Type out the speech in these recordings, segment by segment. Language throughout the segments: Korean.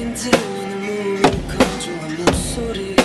어딘지 오늘 몸이 거주한 목소리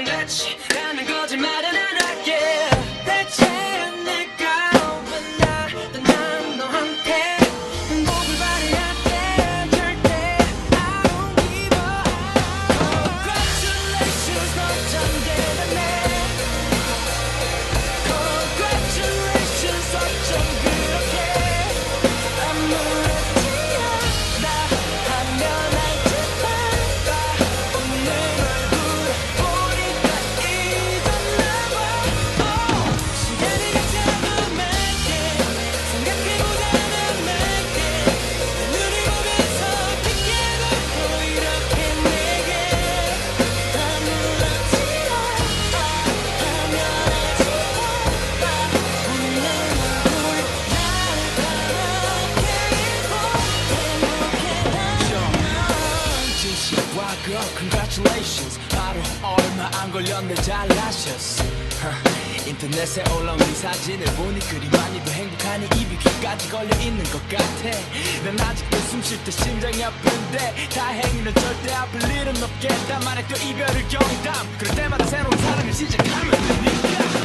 멈추면 됐지 나는 거짓말은 Girl, congratulations. 바로 얼마 안 걸렸네 잘나셨어. 인터넷에 올라온 이 사진을 보니 그리 많이도 행복하니 입이 귀까지 걸려있는 것 같아. 난 아직도 숨 쉴 때 심장이 아픈데 다행히 는 절대 아플 일은 없겠다. 만약 또 이별을 경담. 그럴 때마다 새로운 사랑을 시작하면 되니까.